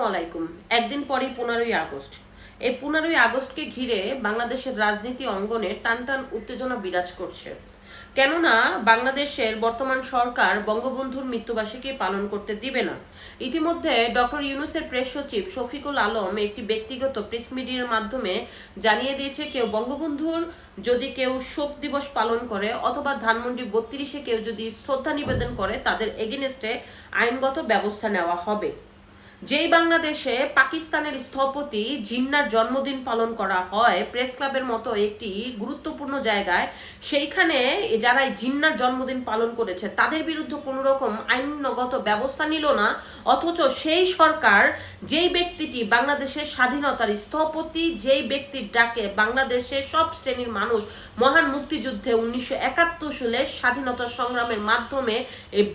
আসসালামু আলাইকুম। একদিন পরেই পনেরোই আগস্ট। এই পনেরোই আগস্টকে ঘিরে বাংলাদেশের রাজনীতি অঙ্গনে টান টান উত্তেজনা বিরাজ করছে। কেননা, বাংলাদেশের বর্তমান সরকার বঙ্গবন্ধুর মৃত্যুবার্ষিকী পালন করতে দিবে না। ইতিমধ্যে ডক্টর ইউনুসের প্রেস সচিব শফিকুল আলম একটি ব্যক্তিগত প্রেস মিডিয়ার মাধ্যমে জানিয়ে দিয়েছে, কেউ বঙ্গবন্ধুর যদি কেউ শোক দিবস পালন করে অথবা ধানমন্ডি বত্রিশে কেউ যদি শ্রদ্ধা নিবেদন করে, তাদের এগেনস্টে আইনগত ব্যবস্থা নেওয়া হবে। যেই বাংলাদেশে পাকিস্তানের স্থপতি জিন্নার জন্মদিন পালন করা হয়, প্রেস ক্লাবের মতো একটি গুরুত্বপূর্ণ জায়গায়, সেইখানে যারা জিন্নার জন্মদিন পালন করেছে, তাদের বিরুদ্ধে কোনো রকম আইনগত ব্যবস্থা নিল না, অথচ সেই সরকার যেই ব্যক্তিটি বাংলাদেশের স্বাধীনতার স্থপতি, যেই ব্যক্তির ডাকে বাংলাদেশের সব শ্রেণির মানুষ মহান মুক্তিযুদ্ধে উনিশশো একাত্তর সালে স্বাধীনতা সংগ্রামের মাধ্যমে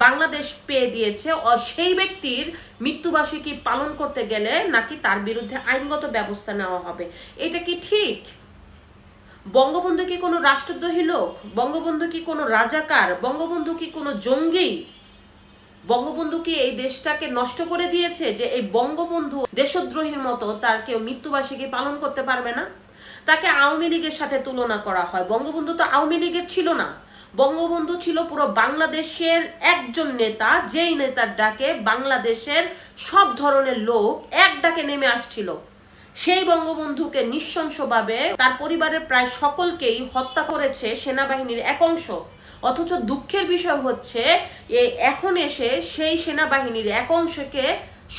বাংলাদেশ পেয়ে দিয়েছে সেই ব্যক্তির মৃত্যুবার্ষিকী পালন করতে গেলে নাকি তার বিরুদ্ধে আইনগত ব্যবস্থা নেওয়া হবে? এটা কি ঠিক? বঙ্গবন্ধু কি কোনো রাষ্ট্রদ্রোহী লোক? বঙ্গবন্ধু কি কোনো রাজাকার? বঙ্গবন্ধু কি কোনো জঙ্গি? বঙ্গবন্ধু কি এই দেশটাকে নষ্ট করে দিয়েছে যে এই বঙ্গবন্ধু দেশদ্রোহীর মতো তার কেউ মৃত্যুবার্ষিকী পালন করতে পারবে না? তাকে আওয়ামী লীগের সাথে তুলনা করা হয়। বঙ্গবন্ধু তো আওয়ামী লীগের ছিল না। বঙ্গবন্ধু ছিল পুরো বাংলাদেশের একজন নেতা, যেই নেতার ডাকে বাংলাদেশের সব ধরনের লোক এক ডাকে নেমে আসছিল। সেই বঙ্গবন্ধুকে নৃশংসভাবে তার পরিবারের প্রায় সকলকেই হত্যা করেছে সেনাবাহিনীর এক অংশ। অথচ দুঃখের বিষয় হচ্ছে এখন এসে সেই সেনাবাহিনীর এক অংশকে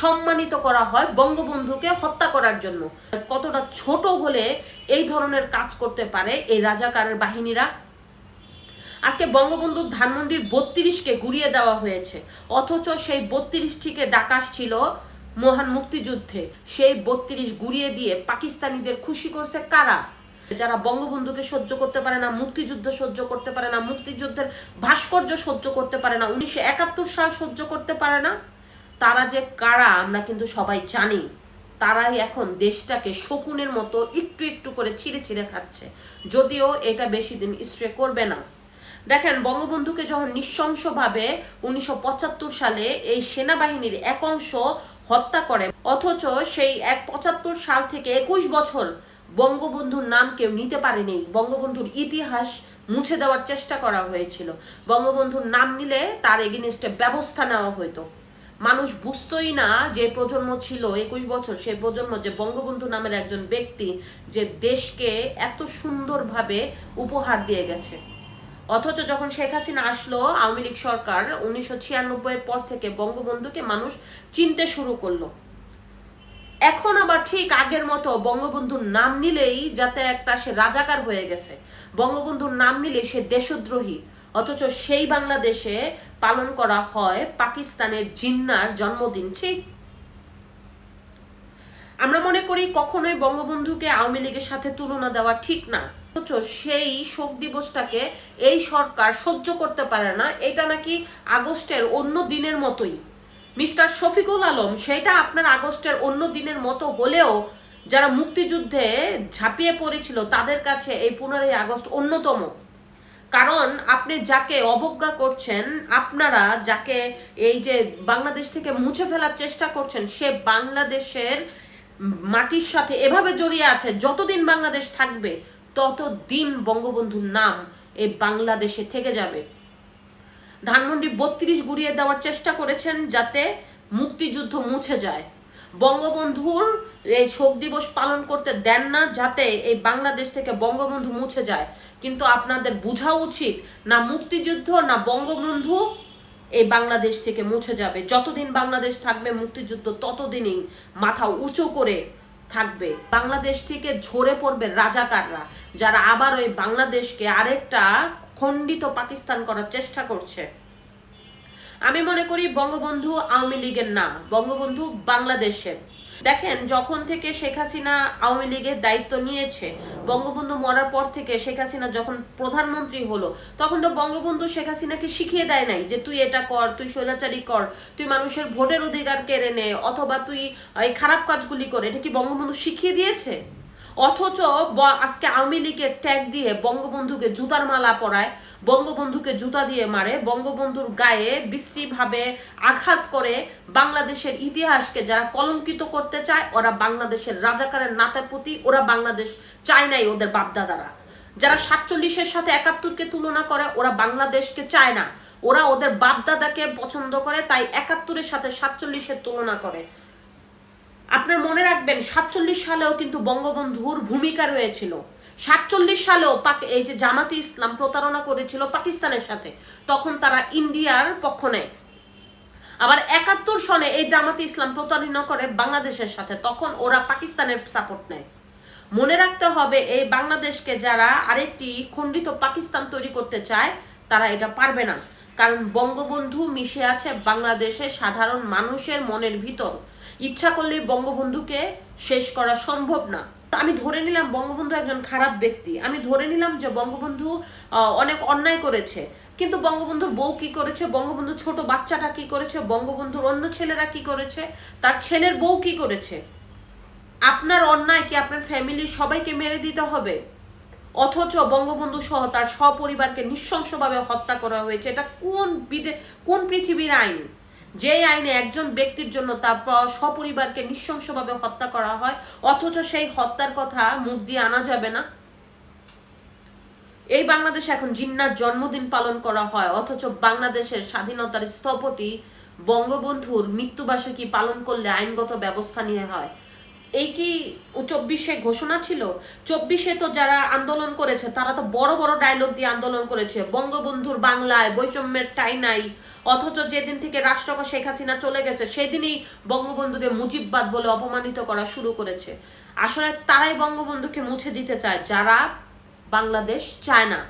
সম্মানিত করা হয় বঙ্গবন্ধুকে হত্যা করার জন্য। কতটা ছোট হলে এই ধরনের কাজ করতে পারে এই রাজাকারের বাহিনীরা? আজকে বঙ্গবন্ধুর ধানমন্ডির বত্রিশকে গুড়িয়ে দেওয়া হয়েছে। অথচ সেই বত্রিশটিকে ডাকাস ছিল মহান মুক্তিযুদ্ধে। সেই বত্রিশ গুড়িয়ে দিয়ে পাকিস্তানিদের খুশি করছে কারা? যারা বঙ্গবন্ধুকে সহ্য করতে পারে না, মুক্তিযুদ্ধ সহ্য করতে পারে না, মুক্তিযুদ্ধের ভাস্কর্য সহ্য করতে পারে না, উনিশশো একাত্তর সাল সহ্য করতে পারে না, তারা যে কারা আমরা কিন্তু সবাই জানি। তারাই এখন দেশটাকে শকুনের মতো একটু একটু করে ছিঁড়ে ছিঁড়ে খাচ্ছে। যদিও এটা বেশি দিন স্ট্রে করবে না। দেখেন, বঙ্গবন্ধুকে যখন নৃশংসভাবে উনিশশো সালে এই সেনাবাহিনীর এক অংশ হত্যা করে, অথচ সেই এক পঁচাত্তর সাল থেকে একুশ বছর বঙ্গবন্ধুর নাম কেউ নিতে পারেনি। বঙ্গবন্ধুর ইতিহাস মুছে দেওয়ার চেষ্টা করা হয়েছিল। বঙ্গবন্ধুর নাম নিলে তার এগেনিস্টে ব্যবস্থা নেওয়া হতো। মানুষ বুঝতোই না যে প্রজন্ম ছিল একুশ বছর সেই প্রজন্ম যে বঙ্গবন্ধু নামের একজন ব্যক্তি যে দেশকে এত সুন্দরভাবে উপহার দিয়ে গেছে। অথচ যখন শেখ হাসিনা আসলো আওয়ামী লীগ সরকার, উনিশশো ছিয়ানব্বই পর থেকে বঙ্গবন্ধুকে মানুষ চিনতে শুরু করল। এখন আবার ঠিক আগের মতো বঙ্গবন্ধুর নাম নিলেই যাতে একটা সে রাজাকার হয়ে গেছে। বঙ্গবন্ধুর নাম নিলে সে দেশদ্রোহী। অথচ সেই বাংলাদেশে পালন করা হয় পাকিস্তানের জিন্নার জন্মদিন ঠিক আমরা মনে করি কখনোই বঙ্গবন্ধুকে আওয়ামী লীগের সাথে তুলনা দেওয়া ঠিক না। অথচ সেই শোক দিবসটাকে এই সরকার সহ্য করতে পারে না, এটা নাকি আগস্টের অন্য দিনের মতোই। মিস্টার শফিকুল আলম, সেটা আপনার আগস্টের অন্য দিনের মতো হলেও যারা মুক্তিযুদ্ধে ঝাঁপিয়ে পড়েছিল, তাদের কাছে এই পনেরোই আগস্ট অন্যতম। কারণ আপনি যাকে অবজ্ঞা করছেন, আপনারা যাকে এই যে বাংলাদেশ থেকে মুছে ফেলার চেষ্টা করছেন, সে বাংলাদেশের মাটির সাথে এভাবে জড়িয়ে আছে, যতদিন বাংলাদেশ থাকবে ততদিন বঙ্গবন্ধুর নাম এই বাংলাদেশে থেকে যাবে। ধানমন্ডি বত্রিশ গুড়িয়ে দেওয়ার চেষ্টা করেছেন যাতে মুক্তিযুদ্ধ মুছে যায়। বঙ্গবন্ধুর এই শোক দিবস পালন করতে দেন না যাতে এই বাংলাদেশ থেকে বঙ্গবন্ধু মুছে যায়। কিন্তু আপনাদের বোঝা উচিত না মুক্তিযুদ্ধ না বঙ্গবন্ধু এই বাংলাদেশ থেকে মুছে যাবে। যতদিন বাংলাদেশ থাকবে মুক্তিযুদ্ধ ততদিনই মাথা উঁচু করে থাকবে। বাংলাদেশ থেকে ঝরে পড়বে রাজাকাররা, যারা আবার ওই বাংলাদেশকে আরেকটা খণ্ডিত পাকিস্তান করার চেষ্টা করছে। আমি মনে করি বঙ্গবন্ধু আওয়ামী লীগের না, বঙ্গবন্ধু বাংলাদেশের। দেখেন, যখন থেকে শেখ হাসিনা আওয়ামী লীগের দায়িত্ব নিয়েছে, বঙ্গবন্ধু মরার পর থেকে শেখ হাসিনা যখন প্রধানমন্ত্রী হলো, তখন তো বঙ্গবন্ধু শেখ হাসিনাকে শিখিয়ে দেয় নাই যে তুই এটা কর, তুই স্বৈরাচারী কর, তুই মানুষের ভোটের অধিকার কেড়ে নে, অথবা তুই এই খারাপ কাজগুলি কর। এটা কি বঙ্গবন্ধু শিখিয়ে দিয়েছে? অথচ আজকে আওয়ামী লীগের ট্যাগ দিয়ে বঙ্গবন্ধুকে জুতার মালা পরায়, বঙ্গবন্ধুকে জুতা দিয়ে মারে, বঙ্গবন্ধুর গায়ে বিশ্রীভাবে আঘাত করে বাংলাদেশের ইতিহাসকে যারা কলঙ্কিত করতে চায়, ওরা বাংলাদেশের রাজাকারের নাতাপুতি ওরা বাংলাদেশ চায় নাই ওদের বাপদাদারা। যারা সাতচল্লিশের সাথে একাত্তরকে তুলনা করে, ওরা বাংলাদেশকে চায় না। ওরা ওদের বাপদাদাকে পছন্দ করে, তাই একাত্তরের সাথে সাতচল্লিশের তুলনা করে। আপনার মনে রাখবেন, সাতচল্লিশ সালেও কিন্তু বঙ্গবন্ধুর ভূমিকা রয়েছিল। সাতচল্লিশ সালেও এই যে জামাতে ইসলাম প্রতারণা করেছিল পাকিস্তানের সাথে, তখন তারা ইন্ডিয়ার পক্ষ নেয়। আবার একাত্তর সনে এই জামাতে ইসলাম প্রতারণা করে বাংলাদেশের সাথে, তখন ওরা পাকিস্তানের সাপোর্ট নেয়। মনে রাখতে হবে, এই বাংলাদেশকে যারা আরেকটি খণ্ডিত পাকিস্তান তৈরি করতে চায়, তারা এটা পারবে না। কারণ বঙ্গবন্ধু মিশে আছে বাংলাদেশের সাধারণ মানুষের মনের ভিতর। ইচ্ছা করলে বঙ্গবন্ধুকে শেষ করা সম্ভব না। আমি ধরে নিলাম বঙ্গবন্ধু একজন খারাপ ব্যক্তি। আমি ধরে নিলাম যে বঙ্গবন্ধু অনেক অন্যায় করেছে। কিন্তু বঙ্গবন্ধুর বউ কি করেছে? বঙ্গবন্ধু ছোট বাচ্চাটা কি করেছে? বঙ্গবন্ধুর অন্য ছেলেরা কি করেছে? তার ছেলের বউ কি করেছে? আপনার অন্যায় কি আপনার ফ্যামিলির সবাইকে মেরে দিতে হবে? অথচ বঙ্গবন্ধু সহ তার সপরিবারকে নৃশংসভাবে হত্যা করা হয়েছে। এটা কোন বিদে, কোন পৃথিবীর আইন? যে আইনে একজন ব্যক্তির জন্য তার সপরিবারকে নৃশংসভাবে হত্যা করা হয়, অথচ সেই হত্যার কথা মুখ দিয়ে আনা যাবে না। এই বাংলাদেশে এখন জিন্নার জন্মদিন পালন করা হয়, অথচ বাংলাদেশের স্বাধীনতার স্থপতি বঙ্গবন্ধুর মৃত্যুবার্ষিকী পালন করলে আইনগত ব্যবস্থা নিয়ে হয়। এই কি চব্বিশে ঘোষণা ছিল? চব্বিশে তো যারা আন্দোলন করেছে, তারা তো বড় বড় ডায়লগ দিয়ে আন্দোলন করেছে। বঙ্গবন্ধুর বাংলায়, বৈষম্যের ঠাই নাই। অথচ যেদিন থেকে রাষ্ট্রক শেখ হাসিনা চলে গেছে, সেদিনই বঙ্গবন্ধুকে মুজিববাদ বলে অপমানিত করা শুরু করেছে। আসলে তারাই বঙ্গবন্ধুকে মুছে দিতে চায়, যারা বাংলাদেশ চায় না।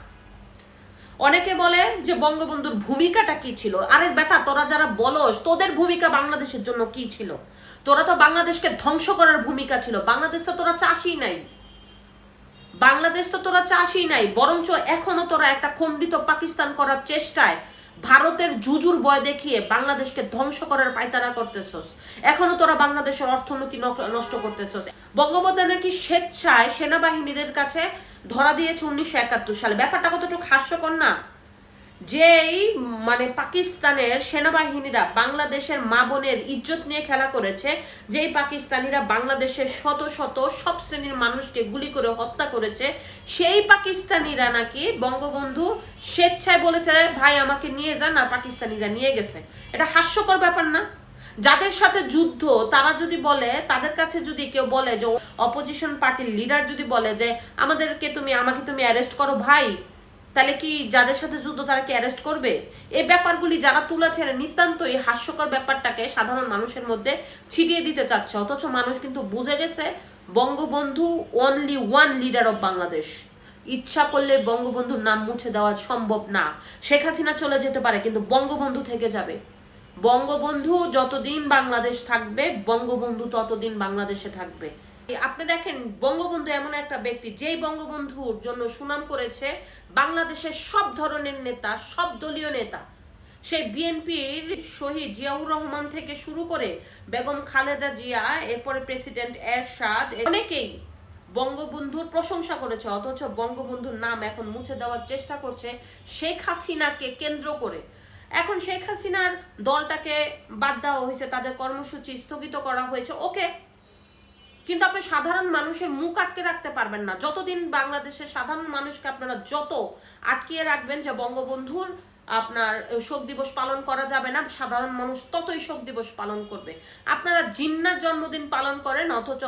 অনেকে বলে যে বঙ্গবন্ধুর ভূমিকাটা কি ছিল? আরে বেটা, তোরা যারা বলস, তোদের ভূমিকা বাংলাদেশের জন্য কি ছিল? তোরা তো বাংলাদেশকে ধ্বংস করার ভূমিকা ছিল। বাংলাদেশ তো তোরা চাষই নাই। বাংলাদেশ তো তোরা চাষই নাই, বরঞ্চ এখনও তোরা একটা খণ্ডিত পাকিস্তান করার চেষ্টায় ভারতের জুজুর বয় দেখিয়ে বাংলাদেশকে ধ্বংস করার পায়তারা করতেছস। এখনও তোরা বাংলাদেশের অর্থনীতি নষ্ট করতেছস। বঙ্গবন্ধু নাকি স্বেচ্ছায় সেনাবাহিনীদের কাছে ধরা দিয়েছে উনিশশো একাত্তর সালে। ব্যাপারটা কতটুকু হাস্যকর না? যেই মানে পাকিস্তানের সেনাবাহিনীরা বাংলাদেশের মা বোনের ইজ্জত নিয়ে খেলা করেছে, যেই পাকিস্তানিরা বাংলাদেশের শত শত সব শ্রেণির মানুষকে গুলি করে হত্যা করেছে, সেই পাকিস্তানিরা নাকি বঙ্গবন্ধু স্বেচ্ছায় বলেছে, ভাই, আমাকে নিয়ে যান, আর পাকিস্তানিরা নিয়ে গেছে। এটা হাস্যকর ব্যাপার না? যাদের সাথে যুদ্ধ, তারা যদি বলে, তাদের কাছে যদি কেউ বলে যে, অপোজিশন পার্টির লিডার যদি বলে যে, আমাদেরকে তুমি, আমাকে তুমি অ্যারেস্ট করো, ভাই তাহলে কি যাদের সাথে যুদ্ধ তারা কি অ্যারেস্ট করবে? এই ব্যাপারগুলি যারা তুলেছেন, নিতান্তই হাস্যকর ব্যাপারটাকে সাধারণ মানুষের মধ্যে ছিটিয়ে দিতে চাচ্ছে। অথচ মানুষ কিন্তু বুঝে গেছে, Bangabandhu only one leader of Bangladesh ইচ্ছা করলে বঙ্গবন্ধুর নাম মুছে দেওয়া সম্ভব না। শেখ হাসিনা চলে যেতে পারে, কিন্তু বঙ্গবন্ধু থেকে যাবে। বঙ্গবন্ধু যতদিন বাংলাদেশ থাকবে, বঙ্গবন্ধু ততদিন বাংলাদেশে থাকবে। আপনি দেখেন, বঙ্গবন্ধু এমন একটা ব্যক্তি, যেই বঙ্গবন্ধুর জন্য সুনাম করেছে বাংলাদেশের সব ধরনের নেতা, সব দলীয় নেতা। সেই বিএনপির শহীদ জিয়াউর রহমান থেকে শুরু করে বেগম খালেদা জিয়া, এরপরে প্রেসিডেন্ট এরশাদ, অনেকেই বঙ্গবন্ধুর প্রশংসা করেছে, অথচ বঙ্গবন্ধুর নাম এখন মুছে দেওয়ার চেষ্টা করছে শেখ হাসিনাকে কেন্দ্র করে। এখন শেখ হাসিনার দলটাকে বাদ দেওয়া হয়েছে, তাদের কর্মসূচি স্থগিত করা হয়েছে। ওকে কিন্তু আপনি সাধারণ মানুষের মুখ আটকে রাখতে পারবেন না। যতদিন বাংলাদেশের সাধারণ মানুষকে আপনারা যত আটকিয়ে রাখবেন যে বঙ্গবন্ধুর আপনার শোক দিবস পালন করা যাবে না, সাধারণ মানুষ ততই শোক দিবস পালন করবে। আপনারা জিন্নার জন্মদিন পালন করেন, অথচ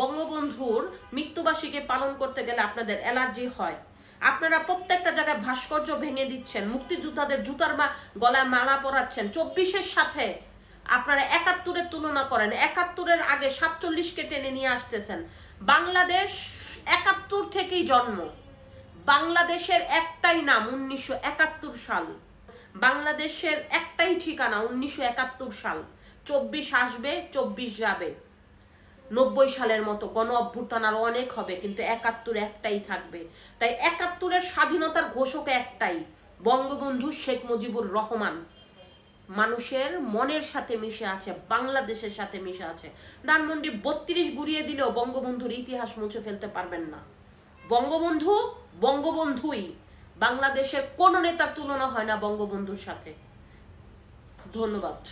বঙ্গবন্ধুর মৃত্যুবার্ষিকী পালন করতে গেলে আপনাদের অ্যালার্জি হয়। আপনারা প্রত্যেকটা জায়গায় ভাস্কর্য ভেঙে দিচ্ছেন, মুক্তিযোদ্ধাদের জুতার মা, গলায় মালা পরাচ্ছেন। চব্বিশের সাথে আপনারা একাত্তরের তুলনা করেন। একাত্তরের আগে সাতচল্লিশকে টেনে নিয়ে আসতেছেন। বাংলাদেশ একাত্তর থেকেই জন্ম। বাংলাদেশের একটাই নাম উনিশশো একাত্তর সাল। বাংলাদেশের একটাই ঠিকানা উনিশশো একাত্তর সাল। চব্বিশ আসবে, চব্বিশ যাবে। নব্বই সালের মতো গণ অভ্যুত্থান আরও অনেক হবে, কিন্তু একাত্তর একটাই থাকবে। তাই একাত্তরের স্বাধীনতার ঘোষক একটাই বঙ্গবন্ধু শেখ মুজিবুর রহমান। মানুষের মনের সাথে মিশে আছে, বাংলাদেশের সাথে মিশে আছে। ধানমন্ডি বত্রিশ গুড়িয়ে দিলেও বঙ্গবন্ধুর ইতিহাস মুছে ফেলতে পারবেন না। বঙ্গবন্ধু, বঙ্গবন্ধুই বাংলাদেশের কোনো নেতার তুলনা হয় না বঙ্গবন্ধুর সাথে। ধন্যবাদ।